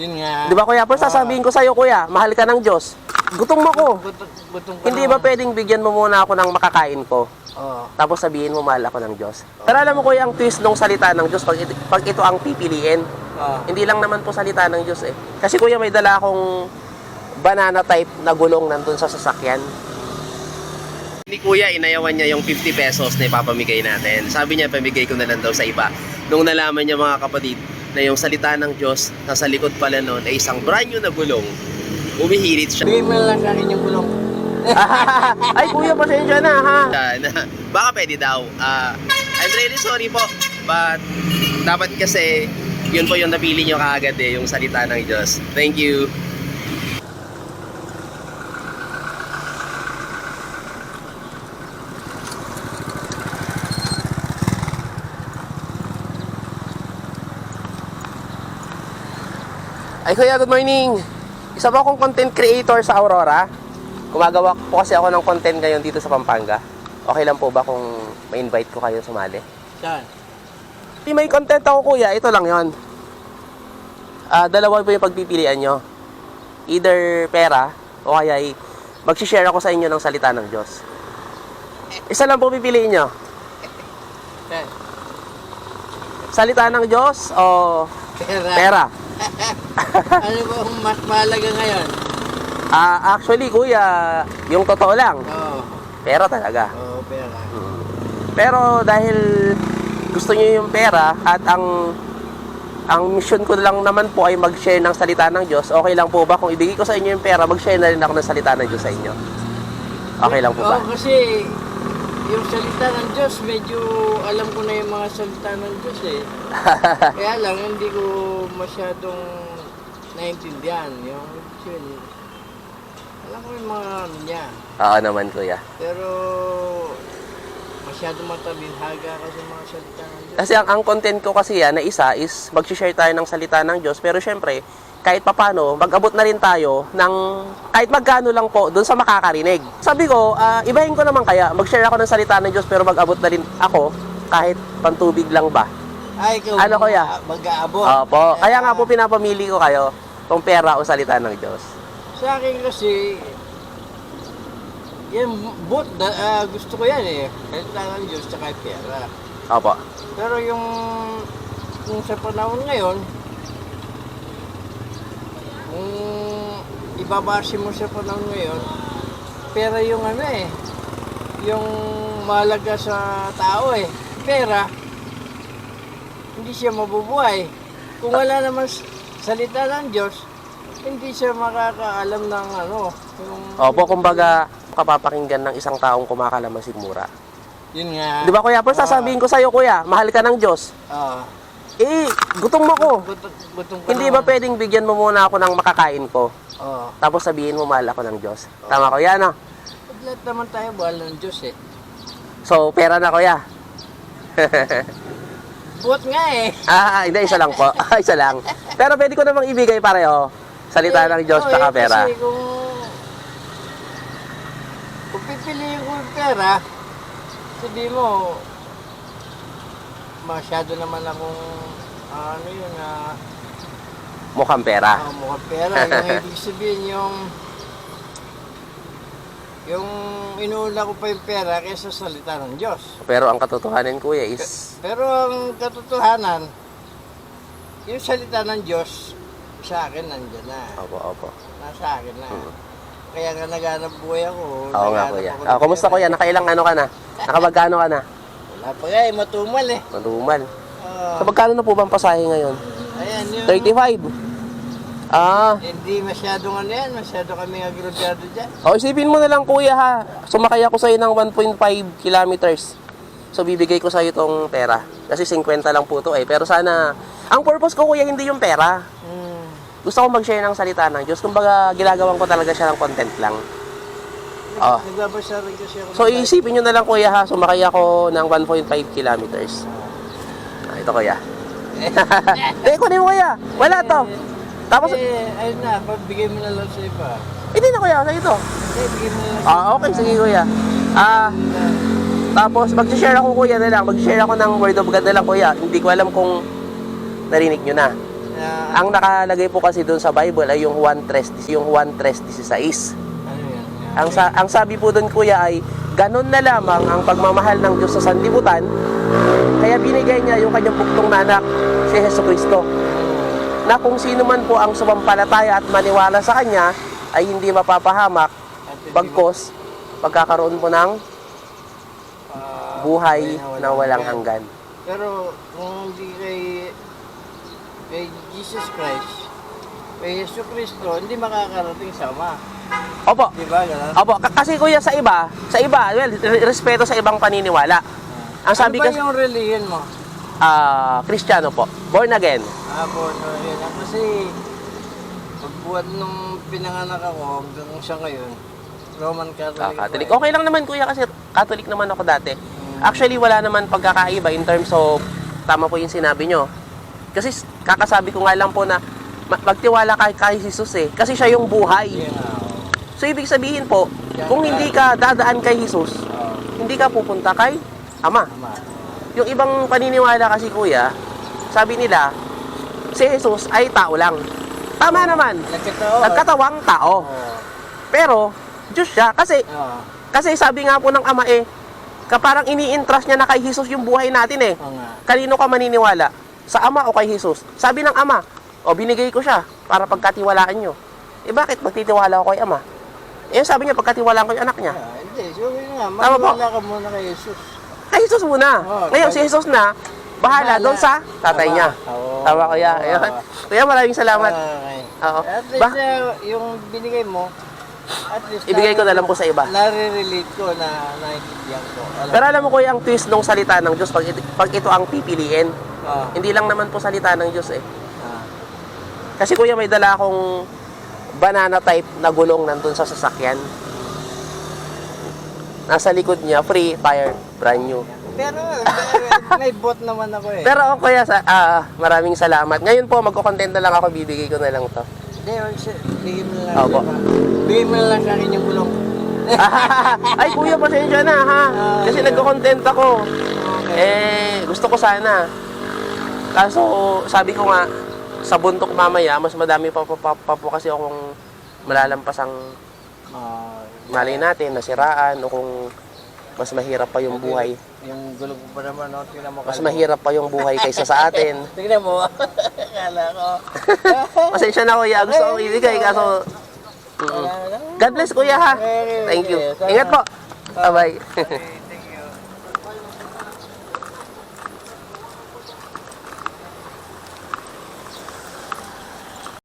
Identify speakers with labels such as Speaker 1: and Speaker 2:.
Speaker 1: Yun nga.
Speaker 2: Di ba kuya? Pero sasabihin ko sa'yo kuya, mahal ka ng Diyos. Gutom ako.
Speaker 1: Gutom, gutom ka
Speaker 2: Hindi
Speaker 1: naman.
Speaker 2: ba pwedeng bigyan mo muna ako ng makakain ko?
Speaker 1: Oo.
Speaker 2: Tapos sabihin mo mahal ako ng Diyos. Pero alam mo kuya, ang twist ng salita ng Diyos pag ito, pag ito ang pipiliin.
Speaker 1: Oo.
Speaker 2: Hindi lang naman po salita ng Diyos eh. Kasi kuya may dala akong banana type na gulong nandun sa sasakyan. Ni kuya, inayawan niya yung 50 pesos na ipapamigay natin. Sabi niya, pamigay ko na lang daw sa iba. Nung nalaman niya mga kapatid, na yung salita ng Diyos, nasa likod pala noon ay isang brand new na gulong. Umihirit siya.
Speaker 1: Bigay mo na lang sa akin yung gulong.
Speaker 2: ay kuya, pasensya na ha. Na, baka pwede daw. Ah, I'm really sorry po. But dapat kasi yun po yung napili nyo kaagad eh, yung salita ng Diyos. Thank you. Ay kuya, good morning. Isa ba akong content creator sa Aurora? Gumagawa po kasi ako ng content ngayon dito sa Pampanga. Okay lang po ba kung ma-invite ko kayo sumali?
Speaker 1: Saan?
Speaker 2: Di may content ako kuya, ito lang yon. Ah, dalawa po yung pagpipilian nyo. Either pera o kaya ay magsishare ako sa inyo ng salita ng Diyos. Isa lang po pipiliin nyo. Salita ng Diyos o
Speaker 1: Pera.
Speaker 2: pera?
Speaker 1: ano ba ang mas mahalaga ngayon?
Speaker 2: Ah, actually kuya, yung totoo lang,
Speaker 1: Oo.
Speaker 2: pera talaga.
Speaker 1: Oo, pera.
Speaker 2: Pero dahil gusto niyo yung pera at ang ang mission ko lang naman po ay mag-share ng salita ng Diyos. Okay lang po ba kung ibigay ko sa inyo yung pera, mag-share na rin ako ng salita ng Diyos sa inyo? Okay lang po ba?
Speaker 1: Oo, kasi yung salita ng Diyos, medyo alam ko na yung mga salita ng Diyos eh. Kaya lang, hindi ko masyadong naintindihan. Yung, yun, alam ko yung mga ano niya.
Speaker 2: Oo naman kuya.
Speaker 1: Pero, masyado matabinhaga kasi mga salita ng Diyos.
Speaker 2: Kasi ang, ang content ko kasi yan na isa is mag-share tayo ng salita ng Diyos. Pero syempre, kahit papano, mag-abot na rin tayo ng kahit magkano lang po doon sa makakarinig. Sabi ko, ah, ibahin ko naman kaya, mag-share ako ng salita ng Diyos pero mag-abot na rin ako kahit pantubig lang ba.
Speaker 1: Ay, ikaw,
Speaker 2: Ano, kuya?
Speaker 1: Mag-aabot.
Speaker 2: Opo. Kaya nga po pinapamili ko kayo kung pera o salita ng Diyos.
Speaker 1: Sa akin kasi, yan, both, ah, gusto ko yan eh. Salita ng Diyos tsaka pera.
Speaker 2: Opo.
Speaker 1: Pero yung, yung sa panahon ngayon, kung ibabase mo sa panahon ngayon, pera yung ano eh, yung mahalaga sa tao eh. Pera, hindi siya mabubuhay. Kung wala naman salita ng Diyos, hindi siya makakaalam ng ano, yung...
Speaker 2: Opo, kumbaga, kapapakinggan ng isang taong kumakalamasig mura.
Speaker 1: Yun nga.
Speaker 2: Di ba kuya? Pero sasabihin ko sa'yo kuya, mahal ka ng Diyos.
Speaker 1: Oo.
Speaker 2: Eh, gutom ako.
Speaker 1: Gutom, gutom ka
Speaker 2: Hindi ba
Speaker 1: naman.
Speaker 2: pwedeng bigyan mo muna ako ng makakain ko?
Speaker 1: Oo.
Speaker 2: Tapos sabihin mo mahal ako ng Diyos. Tama ko yan, no?
Speaker 1: Lahat naman tayo, mahal ng Diyos eh.
Speaker 2: So, pera na kuya.
Speaker 1: Buot nga eh.
Speaker 2: ah, hindi, isa lang po. isa lang. Pero pwede ko namang ibigay pareho. Salita ng Diyos,
Speaker 1: Oo,
Speaker 2: tsaka
Speaker 1: eh,
Speaker 2: pera.
Speaker 1: Kasi kung, kung pipiliin ko yung pera, sabi mo, masyado naman akong, ano yun, ah,
Speaker 2: Mukhang pera.
Speaker 1: ah, mukhang pera. yung ibig sabihin yung, yung inuuna ko pa yung pera kaysa salita ng Diyos.
Speaker 2: Pero ang katotohanan kuya is,
Speaker 1: Pero ang katotohanan, yung salita ng Diyos, sa akin nandyan na.
Speaker 2: opo, opo.
Speaker 1: Nasa akin na.
Speaker 2: Mm.
Speaker 1: Kaya nga naghanap buhay ako.
Speaker 2: Oo nga kuya.
Speaker 1: ako ng
Speaker 2: kumusta kuya? Nakailang ano ka na? Nakabagkano ka na?
Speaker 1: Wala pa nga eh, matumal eh.
Speaker 2: Manumal.
Speaker 1: Oo.
Speaker 2: So, magkano na po bang pasahe ngayon?
Speaker 1: ayan yung...
Speaker 2: 35. Ah,
Speaker 1: Hindi masyadong ano yan, masyado kami agrobyado dyan.
Speaker 2: O, isipin mo na lang kuya ha. Sumakay ako sa'yo ng 1.5 kilometers. So, bibigay ko sa'yo itong pera. Kasi 50 lang po to eh. Pero sana, ang purpose ko kuya, hindi yung pera.
Speaker 1: Hmm.
Speaker 2: Gusto ko mag-share ng salita ng Diyos. Kumbaga, ginagawan ko talaga siya ng content lang. Oh.
Speaker 1: Nagbabasa rin kasi ako.
Speaker 2: So, isipin nyo na lang kuya ha. Sumakay ako ng 1.5 kilometers. Ah, ito kuya. eh, kunin mo kuya. Wala to. Tapos,
Speaker 1: Eh, ayun na, pagbigay mo na lang sa iba.
Speaker 2: hindi na kuya. Sa ito.
Speaker 1: Eh, bigay mo na lang
Speaker 2: Ah, okay. Sige kuya. Ah. Tapos, mag-share ako kuya na lang. Mag-share ako ng word of God na lang kuya. Hindi ko alam kung narinig nyo na.
Speaker 1: Na,
Speaker 2: Ang nakalagay po kasi doon sa Bible ay yung Juan 3, yung Juan 3.16.
Speaker 1: ano?
Speaker 2: Ang, sa, ang sabi po doon kuya ay, ganun na lamang ang pagmamahal ng Diyos sa sanlibutan, kaya binigay niya yung kanyang buktong na anak, si Heso Kristo. Na kung sino man po ang sumampalataya at maniwala sa Kanya, ay hindi mapapahamak, bagkos, pagkakaroon po ng buhay na walang hanggan.
Speaker 1: Pero kung hindi kay kay Jesus Christ, kay Yesu Cristo, hindi makakarating sa Ama.
Speaker 2: Opo,
Speaker 1: Di ba? Ganun?
Speaker 2: opo, K- kasi kuya sa iba, sa iba, well, re- respeto sa ibang paniniwala. Ang sabi
Speaker 1: ano ba
Speaker 2: kasi,
Speaker 1: yung religion mo?
Speaker 2: ah, Kristiyano po, born again.
Speaker 1: Ah, born again. Ah, Kasi pagbuhat nung pinanganak ako hanggang sa ngayon, Roman Catholic.
Speaker 2: Ah, Catholic. Okay lang naman kuya kasi Catholic naman ako dati.
Speaker 1: Mm.
Speaker 2: Actually, wala naman pagkakaiba in terms of, tama po yung sinabi nyo. Kasi kakasabi ko nga lang po na ma- magtiwala kay, kay Jesus eh. Kasi siya yung buhay.
Speaker 1: Yeah.
Speaker 2: So, ibig sabihin po, kung hindi ka dadaan kay Jesus,
Speaker 1: Oh,
Speaker 2: hindi ka pupunta kay Ama. Yung ibang paniniwala kasi kuya, sabi nila, si Jesus ay tao lang. Tama naman.
Speaker 1: Nagkataon.
Speaker 2: Nagkatawang tao.
Speaker 1: Oh.
Speaker 2: Pero, Diyos siya. Kasi,
Speaker 1: Oh.
Speaker 2: kasi sabi nga po ng Ama eh, kaparang ini-entrust niya na kay Jesus yung buhay natin eh.
Speaker 1: Oo nga.
Speaker 2: Kanino ka maniniwala? Sa Ama o kay Jesus? Sabi ng Ama, o binigay ko siya para pagkatiwalaan nyo. Eh bakit magtitiwala ako kay Ama? Eh sabi niya, pagkatiwalaan ko yung anak niya.
Speaker 1: Ah, hindi, yun nga, maniwala ka muna kay Jesus.
Speaker 2: Kay Jesus muna.
Speaker 1: Oo,
Speaker 2: Ngayon,
Speaker 1: kay-
Speaker 2: si Jesus na, bahala
Speaker 1: Bahala.
Speaker 2: doon sa tatay
Speaker 1: Tama.
Speaker 2: niya.
Speaker 1: Oo.
Speaker 2: Tama kuya.
Speaker 1: Oo.
Speaker 2: Ayun. Kuya, maraming salamat.
Speaker 1: Okay.
Speaker 2: Oo.
Speaker 1: At least
Speaker 2: Ba-
Speaker 1: eh, yung binigay mo, at least
Speaker 2: Ibigay ko na lang po sa iba.
Speaker 1: Nare-relate ko na naiintindihan ko. Alam
Speaker 2: Pero alam mo kuya, ang twist ng salita ng Diyos, pag ito, pag ito ang pipiliin,
Speaker 1: Ah,
Speaker 2: hindi lang naman po salita ng Diyos eh.
Speaker 1: ah.
Speaker 2: Kasi kuya, may dala akong banana type na gulong nandun sa sasakyan. Nasa likod niya, free, tire, brand new.
Speaker 1: Pero may bot naman ako eh.
Speaker 2: Pero kuya, sa, ah, maraming salamat. Ngayon po, magko-content na lang ako, bibigay ko na lang to.
Speaker 1: Hindi, bigyan mo na lang.
Speaker 2: Opo.
Speaker 1: Bigyan mo na lang sa akin yung gulong.
Speaker 2: Ay kuya, pasensya na ha. Kasi
Speaker 1: Ah,
Speaker 2: nagko-content ako.
Speaker 1: Okay.
Speaker 2: Eh, gusto ko sana. Kaso, sabi ko nga, sa buntok mamaya, mas madami pa, pa, pa, pa po kasi akong malalampas ang
Speaker 1: Ah,
Speaker 2: malay natin, nasiraan, o kung mas mahirap pa yung buhay.
Speaker 1: yung gulong ko pa naman, no? tingnan mo.
Speaker 2: Mas mahirap pa yung buhay kaysa sa atin.
Speaker 1: Tingnan mo. Akala ko.
Speaker 2: Pasensya na kuya, gusto kong ibigay, kaso... Mm. God bless kuya ha. Thank you. Ingat po. Bye-bye.